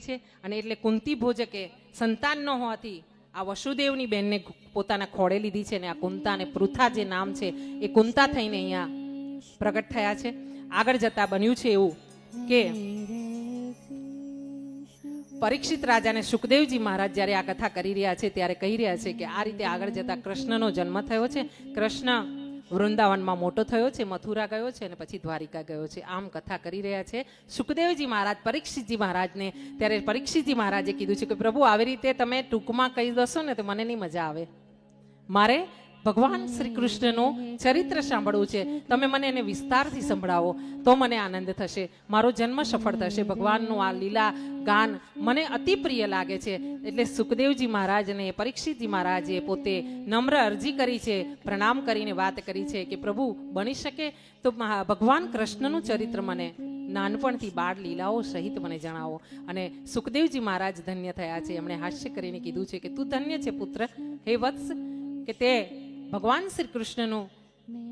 છે. અને એટલે કુંતી ભોજકે સંતાન ન હોવાથી આ વસુદેવની બહેનને પોતાના ખોળે લીધી છે અને આ કુંતા અને પૃથા જે નામ છે, એ કુંતા થઈને અહીંયા પ્રગટ થયા છે. આગળ જતા બન્યું છે એવું કે પરીક્ષિત રાજાને સુખદેવજી મહારાજ જ્યારે આ કથા કરી રહ્યા છે, ત્યારે કહી રહ્યા છે કે આ રીતે આગળ જતા કૃષ્ણનો જન્મ થયો છે. કૃષ્ણ વૃંદાવનમાં મોટો થયો છે, મથુરા ગયો છે અને પછી દ્વારિકા ગયો છે. આમ કથા કરી રહ્યા છે. સુખદેવજી મહારાજ, પરીક્ષિતજી મહારાજને, ત્યારે પરીક્ષિતજી મહારાજે કીધું છે કે પ્રભુ, આવી રીતે તમે ટૂંકમાં કહી દશો ને તો મને નહીં મજા આવે. મારે ભગવાન શ્રી કૃષ્ણનું ચરિત્ર સાંભળવું છે. તમે મને એને વિસ્તારથી સંભળાવો, તો મને આનંદ થશે. મારો જન્મ સફળ થશે. ભગવાનનું આ લીલા ગાન મને અતિ પ્રિય લાગે છે. એટલે સુખદેવજી મહારાજને, પરીક્ષિતજી મહારાજે પોતે નમ્ર અરજી કરી છે, પ્રણામ કરીને વાત કરી છે કે પ્રભુ બની શકે તો ભગવાન કૃષ્ણનું ચરિત્ર મને નાનપણથી બાળ લીલાઓ સહિત મને જણાવો. અને સુખદેવજી મહારાજ ધન્ય થયા છે. એમણે હાસ્ય કરીને કીધું છે કે તું ધન્ય છે પુત્ર. હે વત્સ, કે તે ભગવાન શ્રી કૃષ્ણનું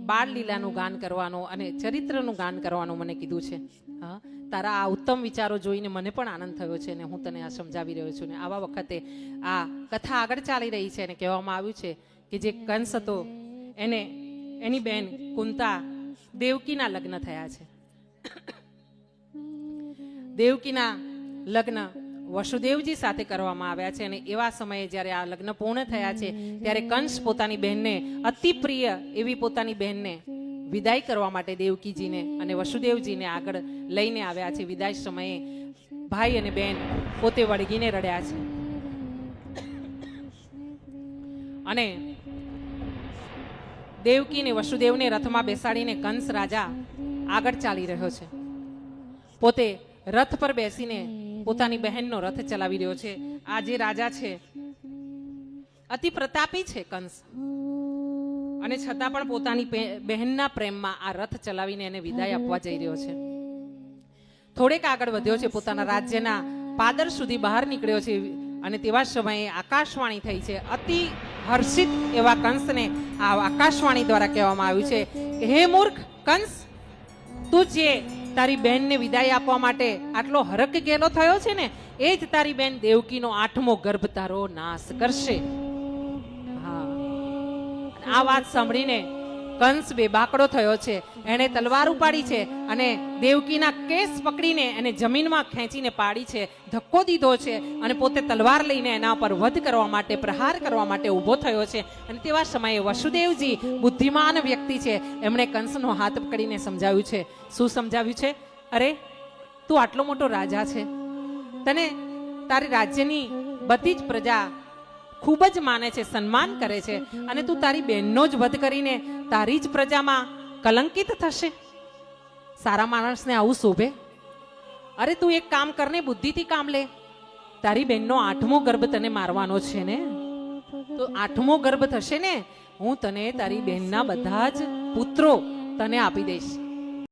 બાળ લીલાનું ગાન કરવાનું અને ચરિત્રનું ગાન કરવાનું મને કીધું છે. હા, તારા આ ઉત્તમ વિચારો જોઈને મને પણ આનંદ થયો છે અને હું તને આ સમજાવી રહ્યો છું ને આવા વખતે આ કથા આગળ ચાલી રહી છે અને કહેવામાં આવ્યું છે કે જે કંસ હતો, એને, એની બેન કુંતા દેવકીના લગ્ન થયા છે. દેવકીના લગ્ન વસુદેવજી સાથે કરવામાં આવ્યા છે અને એવા સમયે જ્યારે આ લગ્ન પૂર્ણ થયા છે, ત્યારે કંસ પોતાની બહેનને, અતિ પ્રિય એવી પોતાની બહેનને વિદાય કરવા માટે દેવકીજીને અને વસુદેવજીને આગળ લઈને આવ્યા છે. વિદાય સમયે ભાઈ અને બહેન પોતે વળગીને રડ્યા છે. અને દેવકીને, વસુદેવને રથમાં બેસાડીને કંસ રાજા આગળ ચાલી રહ્યો છે. પોતે રથ પર બેસીને પોતાની બહેનનો રથ ચલાવી રહ્યો છે. આ જે રાજા છે, અતિ પ્રતાપી છે કંસ. અને છતાં પણ પોતાની બહેનના પ્રેમમાં આ રથ ચલાવીને એને વિદાય આપવા જઈ રહ્યો છે. થોડેક આગળ વધ્યો છે પોતાના રાજ્યના પાદર સુધી બહાર નીકળ્યો છે અને તેવા સમયે આકાશવાણી થઈ છે. અતિ હર્ષિત એવા કંસને આ આકાશવાણી દ્વારા કહેવામાં આવ્યું છે હે મૂર્ખ, કંસ, તું જે તારી બેનને વિદાય આપવા માટે આટલો હરક ગેલો થયો છે ને, એ જ તારી બેન દેવકીનો આઠમો ગર્ભ તારો નાશ કરશે. હા. આ વાત સાંભળીને કંસ બે બાકડો થયો છે. એણે તલવાર ઉપાડી છે અને દેવકીના કેસ પકડીને એને જમીનમાં ખેંચીને પાડી છે. ધક્કો દીધો છે અને પોતે તલવાર લઈને એના પર વધ કરવા માટે, પ્રહાર કરવા માટે ઊભો થયો છે. અને તેવા સમયે વસુદેવજી બુદ્ધિમાન વ્યક્તિ છે. એમણે કંસનો હાથ પકડીને સમજાવ્યું છે. શું સમજાવ્યું છે? અરે, તું આટલો મોટો રાજા છે. તને તારી રાજ્યની બધી જ પ્રજા ખૂબ જ માને છે, સન્માન કરે છે. અને તું તારી બહેનનો જ વધ કરીને તારી જ પ્રજામાં કલંકિત થશે. સારા માણસને આવું શોભે? અરે તું એક કામ કરને, બુદ્ધિથી કામ લે. તારી બહેનનો આઠમો ગર્ભ તને મારવાનો છે ને? તો આઠમો ગર્ભ થશે ને, હું તને તારી બહેનના બધા જ પુત્રો તને આપી દઈશ.